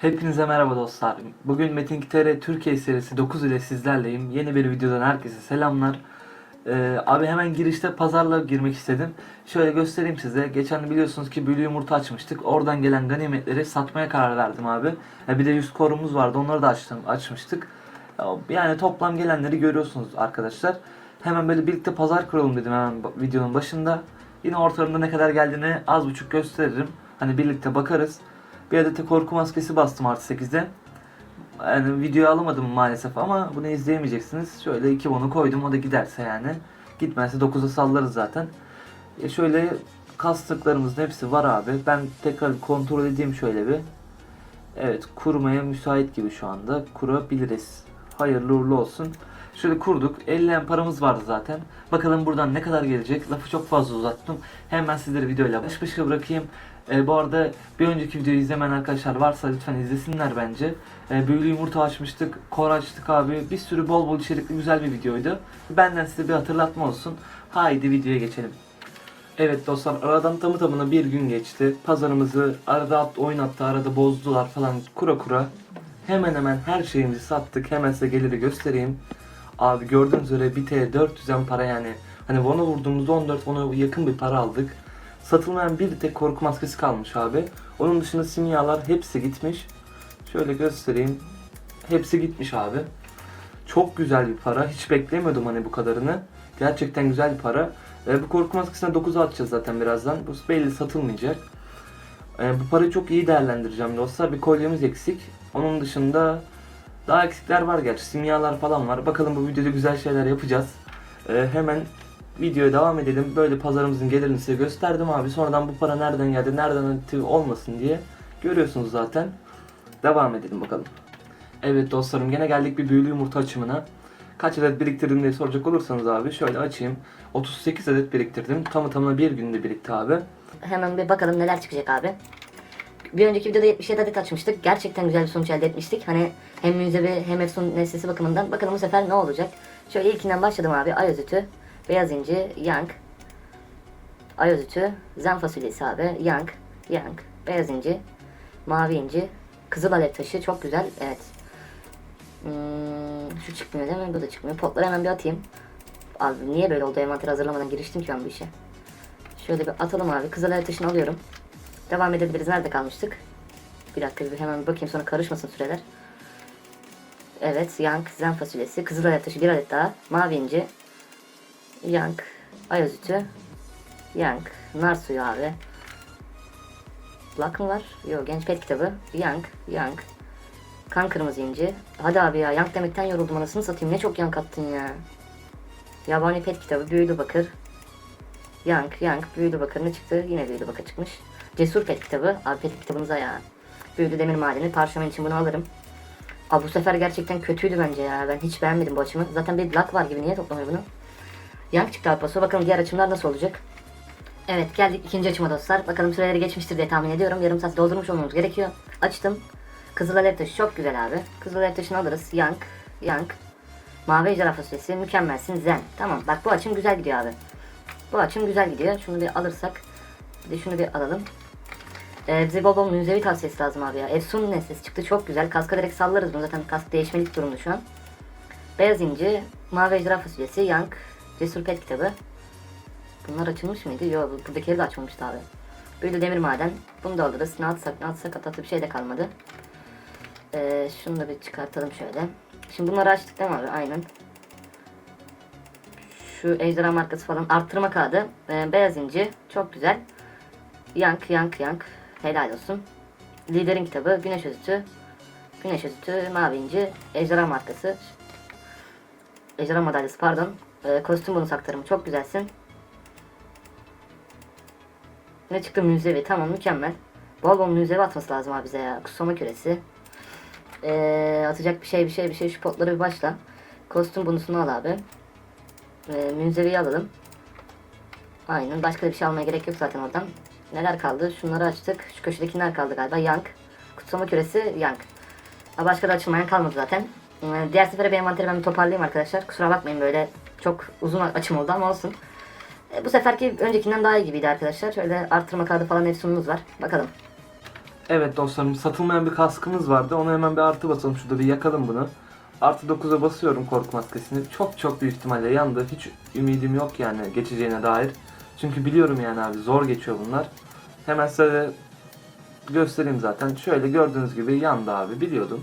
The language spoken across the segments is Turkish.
Hepinize merhaba dostlar. Bugün Metin TR Türkiye serisi 9 ile sizlerleyim. Yeni bir videodan herkese selamlar. Ee, abi hemen girişte pazarla girmek istedim. Şöyle göstereyim size. Geçen biliyorsunuz ki büyülü yumurta açmıştık. Oradan gelen ganimetleri satmaya karar verdim abi. Ha, bir de 100 korumuz vardı. Onları da açtım, açmıştık. Yani toplam gelenleri görüyorsunuz arkadaşlar. Hemen böyle birlikte pazar kuralım dedim hemen videonun başında. Yine ortalarında ne kadar geldiğini az buçuk gösteririm. Hani birlikte bakarız. Bir adet de korku maskesi bastım artı 8'de. Yani videoyu alamadım maalesef ama bunu izleyemeyeceksiniz. Şöyle iki bunu koydum o da giderse yani. Gitmezse 9'a sallarız zaten. E şöyle kastıklarımızın hepsi var abi. Ben tekrar kontrol edeyim şöyle bir. Evet kurmaya müsait gibi şu anda. Kurabiliriz. Hayırlı uğurlu olsun. Şöyle kurduk. 50 en paramız vardı zaten. Bakalım buradan ne kadar gelecek. Lafı çok fazla uzattım. Hemen sizleri videoyla baş başa bırakayım. Ee, bu arada bir önceki videoyu izlemeyen arkadaşlar varsa lütfen izlesinler bence. Ee, büyülü yumurta açmıştık. Kor açtık abi. Bir sürü bol bol içerikli güzel bir videoydu. Benden size bir hatırlatma olsun. Haydi videoya geçelim. Evet dostlar aradan tamı tamına bir gün geçti. Pazarımızı arada at, oyun attı, arada bozdular falan kura kura. Hemen hemen her şeyimizi sattık. Hemen size geliri göstereyim. Abi gördüğünüz üzere bir T 400'en para yani. Hani Von'a vurduğumuzda 14 Von'a yakın bir para aldık. Satılmayan bir tek korku maskesi kalmış abi. Onun dışında simyalar hepsi gitmiş. Şöyle göstereyim. Hepsi gitmiş abi. Çok güzel bir para. Hiç beklemiyordum hani bu kadarını. Gerçekten güzel bir para. E, bu korku maskesine 9'a atacağız zaten birazdan. Bu belli satılmayacak. E, bu parayı çok iyi değerlendireceğim dostlar. Bir kolyemiz eksik. Onun dışında daha eksikler var gerçi. Simyalar falan var. Bakalım bu videoda güzel şeyler yapacağız. E, hemen videoya devam edelim. Böyle pazarımızın gelirini size gösterdim abi. Sonradan bu para nereden geldi, nereden gitti olmasın diye görüyorsunuz zaten. Devam edelim bakalım. Evet dostlarım gene geldik bir büyülü yumurta açımına. Kaç adet biriktirdim diye soracak olursanız abi şöyle açayım. 38 adet biriktirdim. Tamı tamına bir günde birikti abi. Hemen bir bakalım neler çıkacak abi. Bir önceki videoda 77 adet açmıştık. Gerçekten güzel bir sonuç elde etmiştik. Hani hem müzevi hem efsun nesnesi bakımından. Bakalım bu sefer ne olacak. Şöyle ilkinden başladım abi. Ayazütü, beyaz inci, yank. Ayazütü, zen fasulyesi abi. Yank, yank, beyaz inci, mavi inci, kızıl alev taşı. Çok güzel. Evet. Hmm, şu çıkmıyor değil mi? Bu da çıkmıyor. Potları hemen bir atayım. Abi niye böyle oldu? Envanteri hazırlamadan giriştim ki ben bu işe. Şöyle bir atalım abi. Kızıl alev taşını alıyorum. Devam edebiliriz. Nerede kalmıştık? Bir dakika bir hemen bakayım sonra karışmasın süreler. Evet, yank, zen fasulyesi, kızıl alev taşı bir adet daha, mavi inci, yank, ayazütü, yank, nar suyu abi. Black var? Yok, genç pet kitabı, yank, yank, kan kırmızı inci. Hadi abi ya, yank demekten yoruldum anasını satayım. Ne çok yank attın ya. Yabani pet kitabı, büyülü bakır, Yank, Yank, Büyülü Bakır ne çıktı? Yine Büyülü Bakır çıkmış. Cesur Pet kitabı. Abi pet kitabımıza ya. Büyülü Demir Madeni. Parşömen için bunu alırım. Abi bu sefer gerçekten kötüydü bence ya. Ben hiç beğenmedim bu açımı. Zaten bir lak var gibi. Niye toplamıyor bunu? Yank çıktı abi paso. Bakalım diğer açımlar nasıl olacak? Evet geldik ikinci açıma dostlar. Bakalım süreleri geçmiştir diye tahmin ediyorum. Yarım saat doldurmuş olmamız gerekiyor. Açtım. Kızıl Alev Taşı çok güzel abi. Kızıl Alev Taşı'nı alırız. Yank, Yank. Mavi Ejderha Fasulyesi. Mükemmelsin. Zen. Tamam bak bu açım güzel gidiyor abi. Bu açım güzel gidiyor. Şunu bir alırsak. Bir de şunu bir alalım. Ee, bize bol müzevi tavsiyesi lazım abi ya. Efsun nesnesi çıktı çok güzel. Kaska direkt sallarız bunu zaten kask değişmelik durumda şu an. Beyaz inci, mavi ejderha fasulyesi, yank, cesur pet kitabı. Bunlar açılmış mıydı? Yok bu- buradakileri de açmamıştı abi. Böyle demir maden. Bunu da alırız. Ne atsak ne atsak atatı bir şey de kalmadı. Ee, şunu da bir çıkartalım şöyle. Şimdi bunları açtık değil mi abi? Aynen şu ejderha markası falan arttırma kağıdı. Ee, beyaz inci. Çok güzel. Yank yank yank. Helal olsun. Liderin kitabı. Güneş özütü. Güneş özütü. Mavi inci. Ejderha markası. Ejderha madalyası pardon. Ee, kostüm bonus aktarımı. Çok güzelsin. Ne çıktı müzevi. Tamam mükemmel. Bol müzevi atması lazım abi bize ya. Kusama küresi. Ee, atacak bir şey bir şey bir şey. Şu potları bir başla. Kostüm bonusunu al abi. E, münzeviyi alalım. Aynen. Başka da bir şey almaya gerek yok zaten oradan. Neler kaldı? Şunları açtık. Şu köşedekiler kaldı galiba. Yank. Kutsama küresi yank. Başka da açılmayan kalmadı zaten. Ee, diğer sefere bir envanteri ben toparlayayım arkadaşlar. Kusura bakmayın böyle çok uzun açım oldu ama olsun. Ee, bu seferki öncekinden daha iyi gibiydi arkadaşlar. Şöyle artırma kağıdı falan efsunumuz var. Bakalım. Evet dostlarım satılmayan bir kaskımız vardı. Onu hemen bir artı basalım. Şurada bir yakalım bunu. Artı 9'a basıyorum korku maskesini. Çok çok büyük ihtimalle yandı. Hiç ümidim yok yani geçeceğine dair. Çünkü biliyorum yani abi zor geçiyor bunlar. Hemen size göstereyim zaten. Şöyle gördüğünüz gibi yandı abi biliyordum.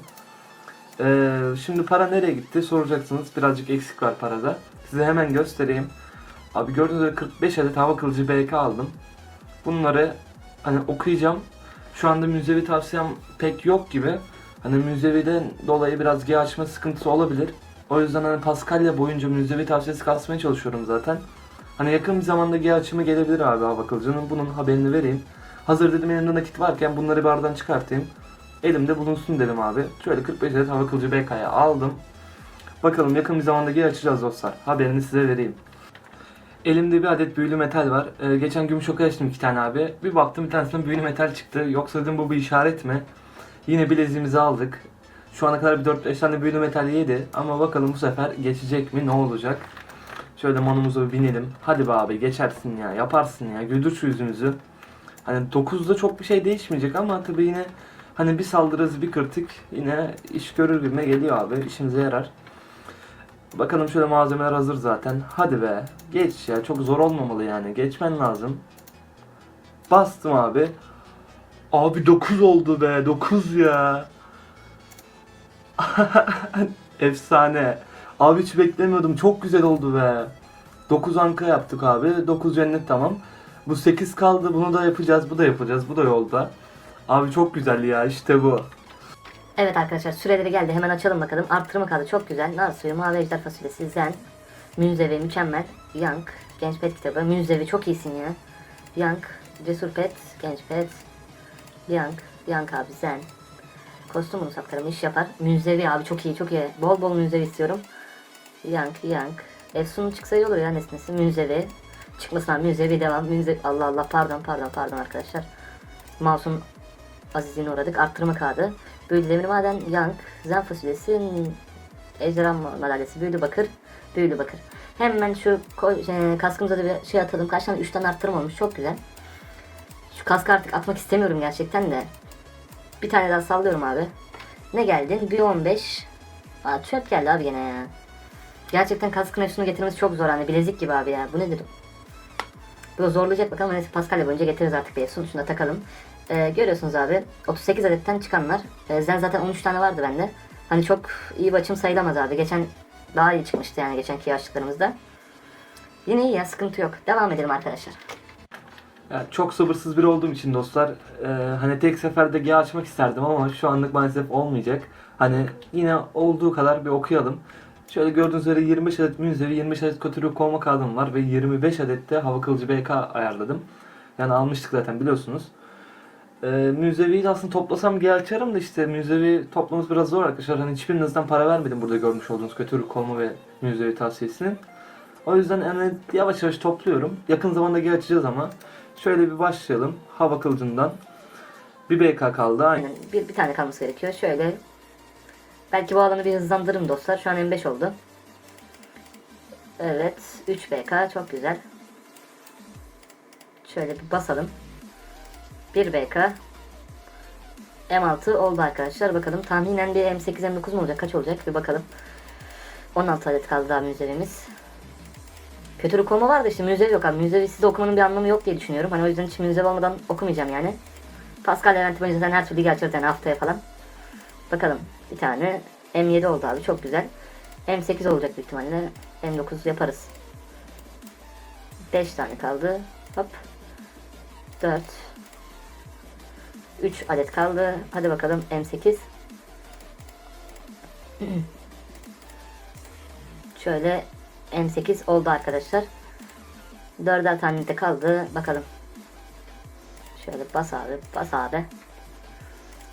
Ee, şimdi para nereye gitti soracaksınız. Birazcık eksik var parada. Size hemen göstereyim. Abi gördüğünüz gibi 45 adet hava kılıcı BK aldım. Bunları hani okuyacağım. Şu anda müzevi tavsiyem pek yok gibi. Hani müzeviden dolayı biraz G açma sıkıntısı olabilir. O yüzden hani Paskalya boyunca müzevi tavsiyesi kasmaya çalışıyorum zaten. Hani yakın bir zamanda G açımı gelebilir abi hava kılıcının. Bunun haberini vereyim. Hazır dedim elimde nakit varken bunları bir aradan çıkartayım. Elimde bulunsun dedim abi. Şöyle 45 adet hava kılıcı BK'ya aldım. Bakalım yakın bir zamanda G açacağız dostlar. Haberini size vereyim. Elimde bir adet büyülü metal var. Ee, geçen gün şoka açtım iki tane abi. Bir baktım bir tanesinden büyülü metal çıktı. Yoksa dedim bu bir işaret mi? Yine bileziğimizi aldık. Şu ana kadar bir 4-5 tane büyülü metal yedi. Ama bakalım bu sefer geçecek mi? Ne olacak? Şöyle manumuza bir binelim. Hadi be abi geçersin ya. Yaparsın ya. Güldür şu yüzümüzü. Hani 9'da çok bir şey değişmeyecek ama tabii yine hani bir saldırırız bir kırtık yine iş görür gibime geliyor abi. İşimize yarar. Bakalım şöyle malzemeler hazır zaten. Hadi be. Geç ya. Çok zor olmamalı yani. Geçmen lazım. Bastım abi. Abi 9 oldu be. 9 ya. Efsane. Abi hiç beklemiyordum. Çok güzel oldu be. 9 anka yaptık abi. 9 cennet tamam. Bu 8 kaldı. Bunu da yapacağız. Bu da yapacağız. Bu da yolda. Abi çok güzel ya. işte bu. Evet arkadaşlar süreleri geldi. Hemen açalım bakalım. Arttırma kaldı. Çok güzel. Nar suyu, mavi ejder fasulyesi, zen, münzevi, mükemmel, yank, genç pet kitabı. Münzevi çok iyisin ya. Yank, cesur pet, genç pet, yank, yank abi zen. Kostüm bunu saptarım iş yapar. Münzevi abi çok iyi çok iyi. Bol bol münzevi istiyorum. Yank, yank. Efsun çıksa iyi olur ya nesnesi. Münzevi. Çıkmasın abi münzevi devam. Münzevi. Allah Allah pardon pardon pardon arkadaşlar. Mouse'un azizliğine uğradık. Arttırma kağıdı. Büyülü demir maden, yank, zen fasulyesi, ejderha madalyası, büyülü bakır, büyülü bakır. Hemen şu koy, şey, kaskımıza da bir şey atalım. Kaç tane? 3 tane arttırma olmuş. Çok güzel. Şu kaskı artık atmak istemiyorum gerçekten de. Bir tane daha sallıyorum abi. Ne geldi? Bir 15. Aa, çöp geldi abi gene ya. Gerçekten kaskın efsunu getirmesi çok zor hani bilezik gibi abi ya. Bu nedir? Da zorlayacak bakalım. Neyse Paskalya boyunca getiririz artık bir efsun. Şunu da takalım. Ee, görüyorsunuz abi 38 adetten çıkanlar. Zen zaten 13 tane vardı bende. Hani çok iyi bir açım sayılamaz abi. Geçen daha iyi çıkmıştı yani geçenki yaşlıklarımızda. Yine iyi ya sıkıntı yok. Devam edelim arkadaşlar. Ya çok sabırsız biri olduğum için dostlar e, hani tek seferde G açmak isterdim ama şu anlık maalesef olmayacak. Hani yine olduğu kadar bir okuyalım. Şöyle gördüğünüz üzere 25 adet münzevi, 25 adet kötülük kovma kağıdım var ve 25 adet de hava kılıcı BK ayarladım. Yani almıştık zaten biliyorsunuz. E, münzeviyi de aslında toplasam G açarım da işte münzevi toplamamız biraz zor arkadaşlar. Hani hiçbirinizden para vermedim burada görmüş olduğunuz kötülük kovma ve münzevi tavsiyesinin. O yüzden yani yavaş yavaş topluyorum. Yakın zamanda G açacağız ama. Şöyle bir başlayalım. Hava kılıcından. Bir BK kaldı. Aynen. Bir, bir tane kalması gerekiyor. Şöyle. Belki bu alanı bir hızlandırırım dostlar. Şu an M5 oldu. Evet. 3 BK. Çok güzel. Şöyle bir basalım. 1 BK. M6 oldu arkadaşlar. Bakalım tahminen bir M8 M9 mu olacak? Kaç olacak? Bir bakalım. 16 adet kaldı daha müzevimiz. Kötülük olma var da işte müzev yok abi. Müzevi size okumanın bir anlamı yok diye düşünüyorum. Hani o yüzden hiç müzev olmadan okumayacağım yani. Pascal Levent boyunca zaten her türlü geçer zaten haftaya falan. Bakalım bir tane M7 oldu abi çok güzel. M8 olacak büyük ihtimalle. M9 yaparız. 5 tane kaldı. Hop. 4 3 adet kaldı. Hadi bakalım M8. Şöyle M8 oldu arkadaşlar. 4'er tane de kaldı. Bakalım. Şöyle bas abi. Bas abi.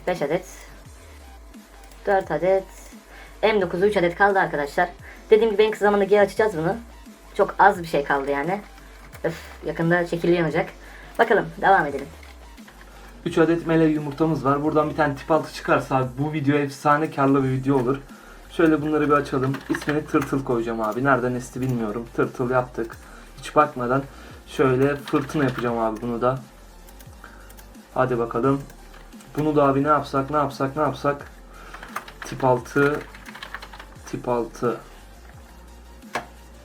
5 adet. 4 adet. M9'u 3 adet kaldı arkadaşlar. Dediğim gibi en kısa zamanda G açacağız bunu. Çok az bir şey kaldı yani. Öf, yakında şekilli yanacak. Bakalım devam edelim. 3 adet mele yumurtamız var. Buradan bir tane tip altı çıkarsa bu video efsane karlı bir video olur. Şöyle bunları bir açalım. İsmini tırtıl koyacağım abi. Nereden esti bilmiyorum. Tırtıl yaptık. Hiç bakmadan şöyle fırtına yapacağım abi bunu da. Hadi bakalım. Bunu da abi ne yapsak ne yapsak ne yapsak. Tip 6 tip 6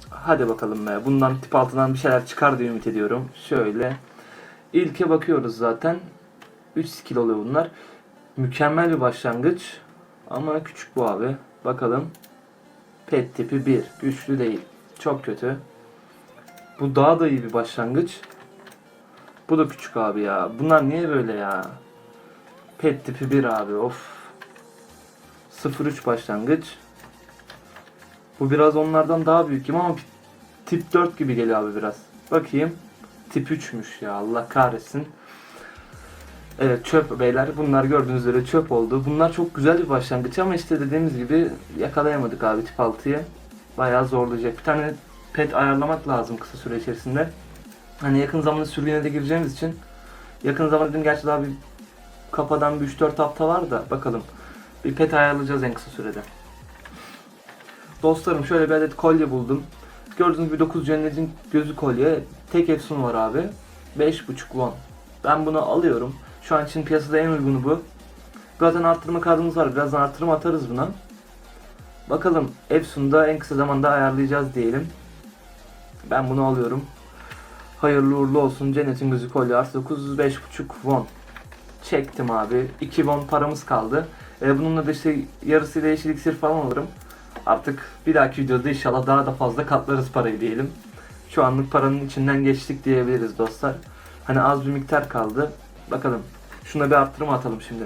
Hadi bakalım be. Bundan tip 6'dan bir şeyler çıkar diye ümit ediyorum. Şöyle. İlke bakıyoruz zaten. 3 skill oluyor bunlar. Mükemmel bir başlangıç. Ama küçük bu abi. Bakalım. Pet tipi 1. Güçlü değil. Çok kötü. Bu daha da iyi bir başlangıç. Bu da küçük abi ya. Bunlar niye böyle ya? Pet tipi 1 abi. Of. 03 başlangıç. Bu biraz onlardan daha büyük gibi ama tip 4 gibi geliyor abi biraz. Bakayım. Tip 3'müş ya Allah kahretsin. Evet çöp beyler. Bunlar gördüğünüz üzere çöp oldu. Bunlar çok güzel bir başlangıç ama işte dediğimiz gibi yakalayamadık abi tip 6'yı. Bayağı zorlayacak. Bir tane pet ayarlamak lazım kısa süre içerisinde. Hani yakın zamanda sürgüne de gireceğimiz için yakın zamanda dedim gerçi daha bir kafadan bir 3-4 hafta var da bakalım. Bir pet ayarlayacağız en kısa sürede. Dostlarım şöyle bir adet kolye buldum. Gördüğünüz gibi 9 cennetin gözü kolye. Tek efsun var abi. 5.5 won. Ben bunu alıyorum. Şu an için piyasada en uygunu bu. Zaten arttırma kartımız var. Birazdan arttırma atarız buna. Bakalım Epson'da en kısa zamanda ayarlayacağız diyelim. Ben bunu alıyorum. Hayırlı uğurlu olsun. Cennetin gözü kolye artı 9 5.5 won. Çektim abi. 2 won paramız kaldı. E, bununla da işte yarısıyla yeşil iksir falan alırım. Artık bir dahaki videoda inşallah daha da fazla katlarız parayı diyelim. Şu anlık paranın içinden geçtik diyebiliriz dostlar. Hani az bir miktar kaldı. Bakalım. Şuna bir arttırma atalım şimdi.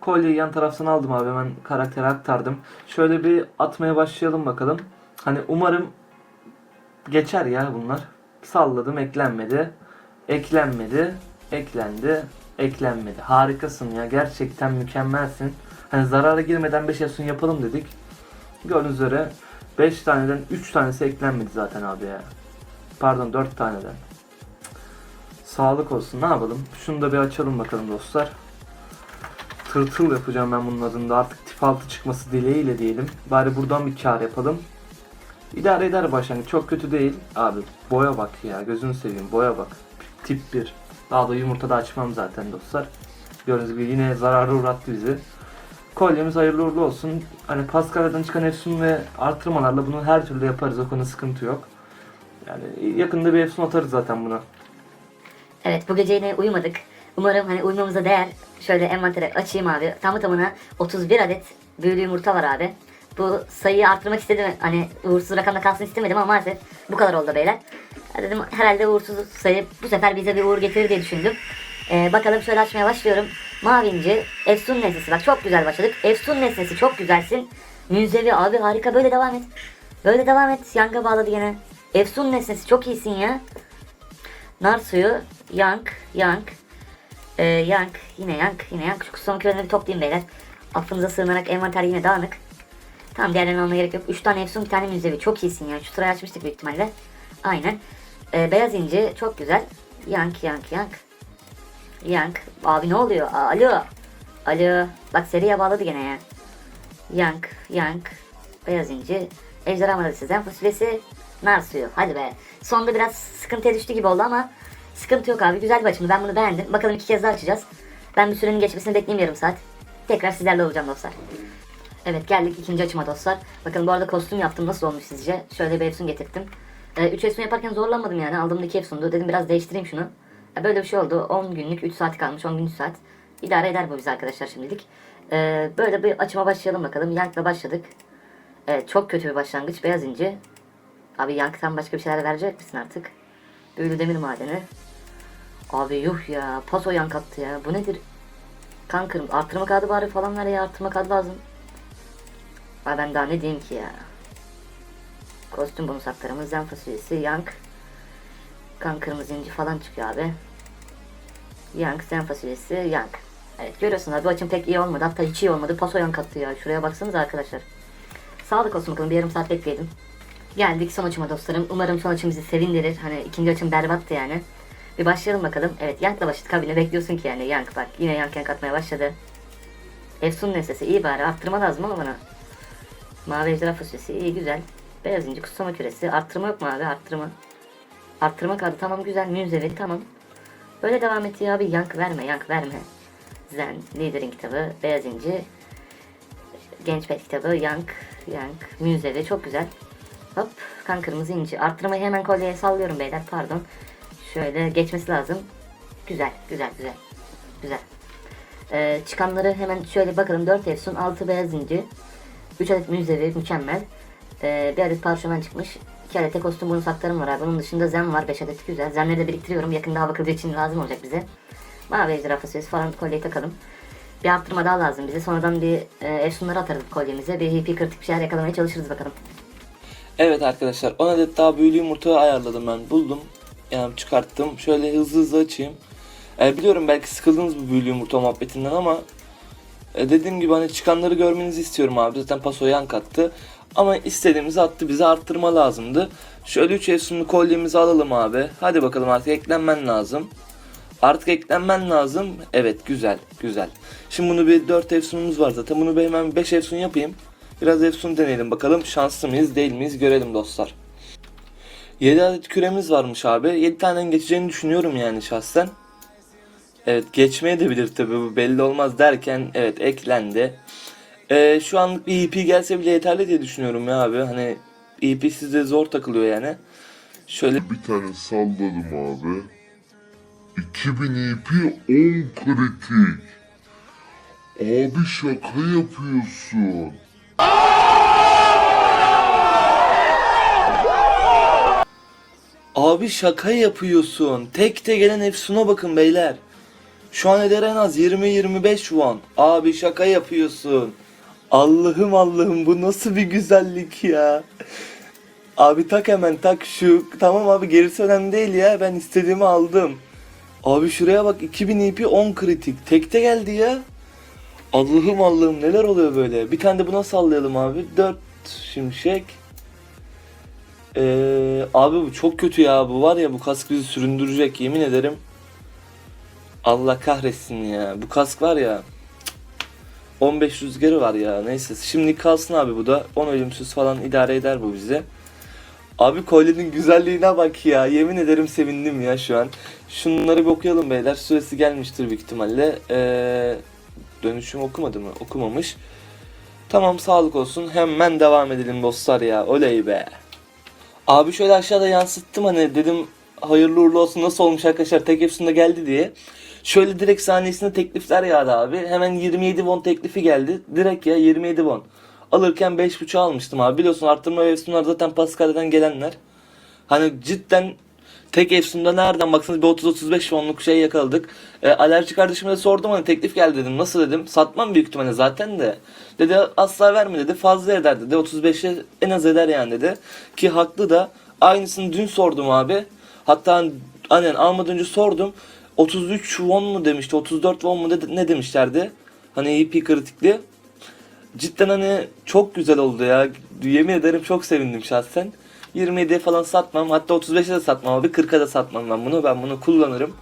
Kolyeyi yan taraftan aldım abi hemen karaktere aktardım. Şöyle bir atmaya başlayalım bakalım. Hani umarım geçer ya bunlar. Salladım eklenmedi. Eklenmedi. Eklendi. Eklenmedi. Harikasın ya. Gerçekten mükemmelsin. Hani zarara girmeden 5 Efsun yapalım dedik. Gördüğünüz üzere 5 taneden 3 tanesi eklenmedi zaten abi ya. Pardon 4 taneden. Sağlık olsun ne yapalım. Şunu da bir açalım bakalım dostlar. Tırtıl yapacağım ben bunun adında artık tip 6 çıkması dileğiyle diyelim. Bari buradan bir kar yapalım. İdare eder başlangıç çok kötü değil. Abi boya bak ya gözünü seveyim boya bak. Tip 1. Daha da yumurta da açmam zaten dostlar. Gördüğünüz gibi yine zararı uğrattı bizi. Kolyemiz hayırlı uğurlu olsun. Hani Pascal'dan çıkan efsun ve artırmalarla bunu her türlü yaparız. O konuda sıkıntı yok. Yani yakında bir efsun atarız zaten buna. Evet bu gece yine uyumadık. Umarım hani uyumamıza değer. Şöyle envantere açayım abi. Tamı tamına 31 adet büyülü yumurta var abi. Bu sayıyı arttırmak istedim. Hani uğursuz rakamda kalsın istemedim ama maalesef bu kadar oldu beyler. Dedim herhalde uğursuz sayı bu sefer bize bir uğur getirir diye düşündüm. Ee, bakalım şöyle açmaya başlıyorum. Mavinci, Efsun nesnesi. Bak çok güzel başladık. Efsun nesnesi çok güzelsin. Münzevi abi harika böyle devam et. Böyle devam et. Yanga bağladı gene. Efsun nesnesi çok iyisin ya. Nar suyu, yank, yank, ee, yank, yine yank, yine yank. Şu son kürelerini bir toplayayım beyler. Affınıza sığınarak envanter yine dağınık. Tamam diğerlerini almaya gerek yok. 3 tane efsun bir tane müzevi. Çok iyisin ya. Şu sırayı açmıştık büyük ihtimalle. Aynen. Ee, beyaz inci çok güzel. Yank, yank, yank. Yank. Abi ne oluyor? Aa, alo. Alo. Bak seriye bağladı gene ya. Yank, yank. Beyaz inci. Ejderha madalyası, zen fasulyesi, nar suyu. Hadi be. Sonunda biraz sıkıntıya düştü gibi oldu ama sıkıntı yok abi. Güzel bir açımdı. Ben bunu beğendim. Bakalım iki kez daha açacağız. Ben bir sürenin geçmesini bekleyeyim yarım saat. Tekrar sizlerle olacağım dostlar. Evet geldik ikinci açıma dostlar. Bakın bu arada kostüm yaptım. Nasıl olmuş sizce? Şöyle bir efsun getirdim. 3 efsun yaparken zorlanmadım yani. Aldığımda 2 efsundu. Dedim biraz değiştireyim şunu. Ya Böyle bir şey oldu. 10 günlük 3 saat kalmış. 10 gün 3 saat. İdare eder bu bize arkadaşlar şimdilik. Ee, böyle bir açıma başlayalım bakalım. Yank'la başladık. Evet çok kötü bir başlangıç. Beyaz inci. Abi Yank'tan başka bir şeyler verecek misin artık? Büyülü demir madeni. Abi yuh ya. Paso yank attı ya. Bu nedir? Kan kırmızı. Artırma kağıdı bari falan ver ya. Artırma kağıdı lazım. Abi ben daha ne diyeyim ki ya. Kostüm bonus haklarımız. Zen fasulyesi. Yank. Kan kırmızı inci falan çıkıyor abi. Yank. Zen fasulyesi. Yank. Evet görüyorsun abi. Açım pek iyi olmadı. Hatta hiç iyi olmadı. Paso yank attı ya. Şuraya baksanıza arkadaşlar. Sağlık olsun bakalım. Bir yarım saat bekleyelim. Geldik son açıma dostlarım. Umarım son açım bizi sevindirir. Hani ikinci açım berbattı yani. Bir başlayalım bakalım. Evet Yank'la başladık abi ne bekliyorsun ki yani Yank bak. Yine Yank Yank atmaya başladı. Efsun nesnesi iyi bari. Arttırma lazım ama bana. Mavi ejderha fasulyesi iyi güzel. Beyaz inci kutsama küresi. Arttırma yok mu abi arttırma. Arttırma kaldı tamam güzel. Münzevi tamam. Böyle devam et ya abi yank verme yank verme. Zen, Lider'in kitabı, Beyaz İnci, Genç Pet kitabı, Yank, Yank, Müzevi çok güzel. Hop, kan kırmızı inci. Arttırmayı hemen kolyeye sallıyorum beyler pardon. Şöyle geçmesi lazım. Güzel, güzel, güzel. Güzel. Ee, çıkanları hemen şöyle bakalım. 4 efsun, 6 beyaz inci, 3 adet müzevi, mükemmel. Ee, bir adet parşömen çıkmış. 2 adet de kostüm bonus haklarım var abi. Bunun dışında zen var. 5 adet güzel. Zenleri de biriktiriyorum. Yakında hava kılıcı için lazım olacak bize. Mavi ejderha fasulyesi falan kolyeyi takalım. Bir arttırma daha lazım bize. Sonradan bir e, efsunları atarız kolyemize. Bir hippie kritik bir şeyler yakalamaya çalışırız bakalım. Evet arkadaşlar 10 adet daha büyülü yumurta ayarladım ben buldum. Yani çıkarttım. Şöyle hızlı hızlı açayım. E, biliyorum belki sıkıldınız bu büyülü yumurta muhabbetinden ama e, dediğim gibi hani çıkanları görmenizi istiyorum abi. Zaten paso yan kattı. Ama istediğimizi attı. Bize arttırma lazımdı. Şöyle 3 efsunlu kolyemizi alalım abi. Hadi bakalım artık eklenmen lazım. Artık eklenmen lazım. Evet güzel güzel. Şimdi bunu bir 4 efsunumuz var zaten. Bunu bir hemen 5 efsun yapayım. Biraz efsun deneyelim bakalım. Şanslı mıyız değil miyiz görelim dostlar. 7 adet küremiz varmış abi. 7 tanenin geçeceğini düşünüyorum yani şahsen. Evet geçmeye de bilir tabi bu belli olmaz derken evet eklendi. Ee, şu anlık bir EP gelse bile yeterli diye düşünüyorum ya abi. Hani EP sizde zor takılıyor yani. Şöyle Bir tane salladım abi. 2000 EP 10 kritik. Abi şaka yapıyorsun. Abi şaka yapıyorsun. Tekte gelen Efsun'a bakın beyler. Şu an eder en az 20-25 won. Abi şaka yapıyorsun. Allah'ım Allah'ım bu nasıl bir güzellik ya. Abi tak hemen tak şu. Tamam abi gerisi önemli değil ya. Ben istediğimi aldım. Abi şuraya bak 2000 EP 10 kritik. Tekte geldi ya. Allah'ım Allah'ım neler oluyor böyle. Bir tane de buna sallayalım abi. 4 şimşek. Ee, abi bu çok kötü ya bu var ya bu kask bizi süründürecek yemin ederim. Allah kahretsin ya bu kask var ya. cık, 15 rüzgarı var ya neyse şimdi kalsın abi bu da 10 ölümsüz falan idare eder bu bize. Abi kolyenin güzelliğine bak ya yemin ederim sevindim ya şu an. Şunları bir okuyalım beyler süresi gelmiştir büyük ihtimalle. Ee, dönüşüm okumadı mı? Okumamış. Tamam sağlık olsun hemen devam edelim dostlar ya oley be. Abi şöyle aşağıda yansıttım hani dedim hayırlı uğurlu olsun nasıl olmuş arkadaşlar tek hepsinde geldi diye. Şöyle direkt saniyesinde teklifler yağdı abi. Hemen 27 won teklifi geldi. Direkt ya 27 won. Alırken 5.5 almıştım abi. Biliyorsun arttırma ve zaten Pascal'den gelenler. Hani cidden tek efsunda nereden baksanız bir 30-35 wonluk şey yakaladık. E, alerji kardeşime de sordum hani teklif geldi dedim. Nasıl dedim. Satmam büyük ihtimalle zaten de. Dedi asla verme dedi. Fazla eder dedi. 35'e en az eder yani dedi. Ki haklı da. Aynısını dün sordum abi. Hatta aynen almadan önce sordum. 33 won mu demişti. 34 won mu de- ne demişlerdi. Hani EP kritikli. Cidden hani çok güzel oldu ya. Yemin ederim çok sevindim şahsen. 27'ye falan satmam. Hatta 35'e de satmam abi. 40'a da satmam ben bunu. Ben bunu kullanırım.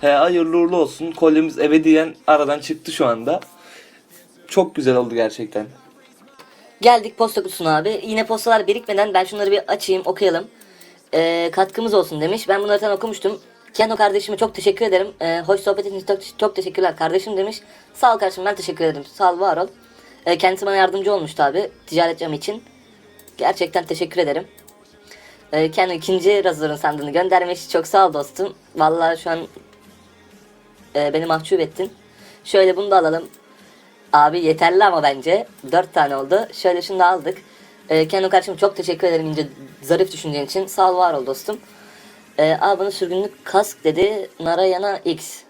He hayırlı uğurlu olsun. Kolyemiz ebediyen aradan çıktı şu anda. Çok güzel oldu gerçekten. Geldik posta kutusuna abi. Yine postalar birikmeden ben şunları bir açayım okuyalım. Ee, katkımız olsun demiş. Ben bunları zaten okumuştum. Keno kardeşime çok teşekkür ederim. Ee, hoş sohbet için çok, çok teşekkürler kardeşim demiş. Sağ ol kardeşim ben teşekkür ederim. Sağ ol var ol. Ee, kendisi bana yardımcı olmuştu abi. Ticaret camı için. Gerçekten teşekkür ederim. Ee, Keno ikinci razorun sandığını göndermiş. Çok sağ ol dostum. Vallahi şu an e, beni mahcup ettin. Şöyle bunu da alalım. Abi yeterli ama bence. 4 tane oldu. Şöyle şunu da aldık. Ee, Kenan kardeşim çok teşekkür ederim ince zarif düşüncen için. Sağ ol var ol dostum. Ee, abi bana sürgünlük kask dedi. Narayana X.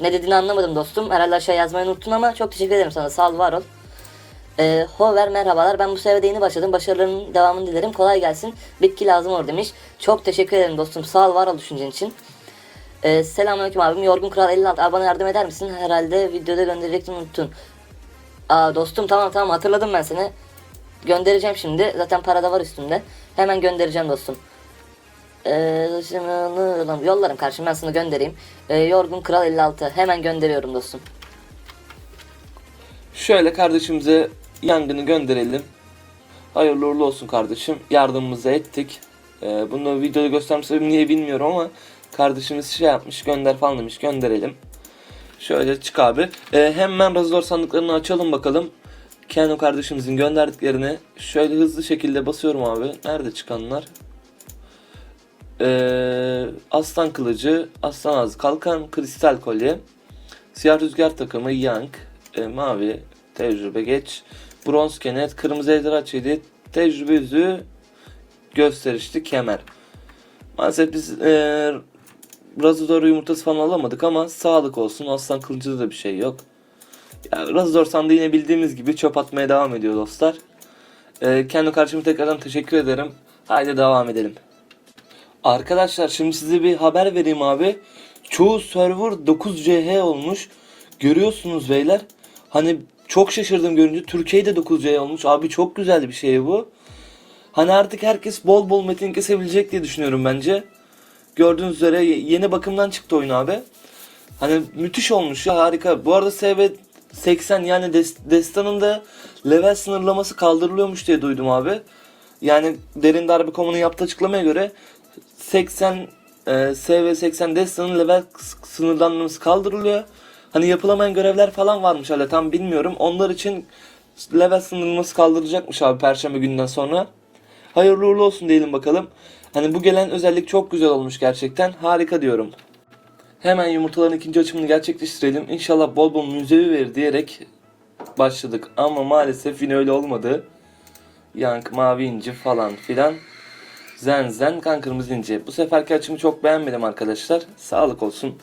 Ne dediğini anlamadım dostum. Herhalde aşağı yazmayı unuttun ama çok teşekkür ederim sana. Sağ ol var ol. Ee, Hover merhabalar. Ben bu seviyede yeni başladım. Başarılarının devamını dilerim. Kolay gelsin. Bitki lazım olur demiş. Çok teşekkür ederim dostum. Sağ ol var ol düşüncen için. Ee, selamünaleyküm abim. Yorgun Kral 56. Abi bana yardım eder misin? Herhalde videoda gönderecektim unuttun. Aa dostum tamam tamam hatırladım ben seni. Göndereceğim şimdi. Zaten para da var üstümde. Hemen göndereceğim dostum. Ee, yollarım karşım ben sana göndereyim. Ee, Yorgun Kral 56. Hemen gönderiyorum dostum. Şöyle kardeşimize yangını gönderelim. Hayırlı uğurlu olsun kardeşim. Yardımımızı ettik. Ee, bunu videoda göstermiş sebebim niye bilmiyorum ama kardeşimiz şey yapmış gönder falan demiş gönderelim. Şöyle çık abi. Ee, hemen Razor sandıklarını açalım bakalım. Keanu kardeşimizin gönderdiklerini şöyle hızlı şekilde basıyorum abi. Nerede çıkanlar? Ee, aslan kılıcı, aslan ağzı, kalkan, kristal kolye, siyah rüzgar takımı, yank, e, mavi, tecrübe geç, bronz kenet, kırmızı ejderha çeliği, tecrübe yüzüğü, gösterişli kemer. Maalesef biz e, Razor yumurtası falan alamadık ama sağlık olsun. Aslan kılıcıda da bir şey yok. Ya, Razor sandığı yine bildiğimiz gibi çöp atmaya devam ediyor dostlar. E, kendi karşıma tekrardan teşekkür ederim. Haydi devam edelim. Arkadaşlar şimdi size bir haber vereyim abi. Çoğu server 9CH olmuş. Görüyorsunuz beyler. Hani çok şaşırdım görünce. Türkiye'de 9C olmuş. Abi çok güzel bir şey bu. Hani artık herkes bol bol metin kesebilecek diye düşünüyorum bence. Gördüğünüz üzere ye- yeni bakımdan çıktı oyun abi. Hani müthiş olmuş ya harika. Bu arada SV 80 yani Des- Destan'ın da level sınırlaması kaldırılıyormuş diye duydum abi. Yani Derin Darbe.com'un yaptığı açıklamaya göre 80 e, SV 80 Destan'ın level sınırlanması kaldırılıyor. Hani yapılamayan görevler falan varmış hala tam bilmiyorum. Onlar için level sınırlaması kaldıracakmış abi perşembe günden sonra. Hayırlı uğurlu olsun diyelim bakalım. Hani bu gelen özellik çok güzel olmuş gerçekten. Harika diyorum. Hemen yumurtaların ikinci açımını gerçekleştirelim. İnşallah bol bol müzevi verir diyerek başladık. Ama maalesef yine öyle olmadı. Yank, mavi inci falan filan. Zen zen kan kırmızı inci. Bu seferki açımı çok beğenmedim arkadaşlar. Sağlık olsun.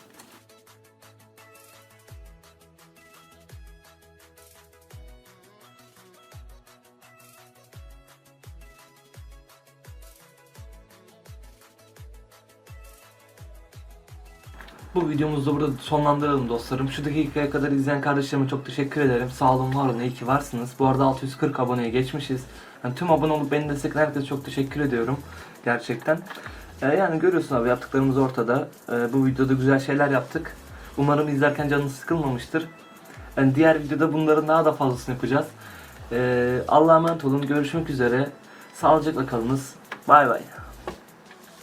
Bu videomuzu da burada sonlandıralım dostlarım. Şu dakikaya kadar izleyen kardeşlerime çok teşekkür ederim. Sağ olun var olun iyi ki varsınız. Bu arada 640 aboneye geçmişiz. Yani tüm abone olup beni destekleyen herkese çok teşekkür ediyorum. Gerçekten. Ee, yani görüyorsun abi yaptıklarımız ortada. Ee, bu videoda güzel şeyler yaptık. Umarım izlerken canınız sıkılmamıştır. Yani diğer videoda bunların daha da fazlasını yapacağız. Ee, Allah'a emanet olun. Görüşmek üzere. Sağlıcakla kalınız. Bay bay.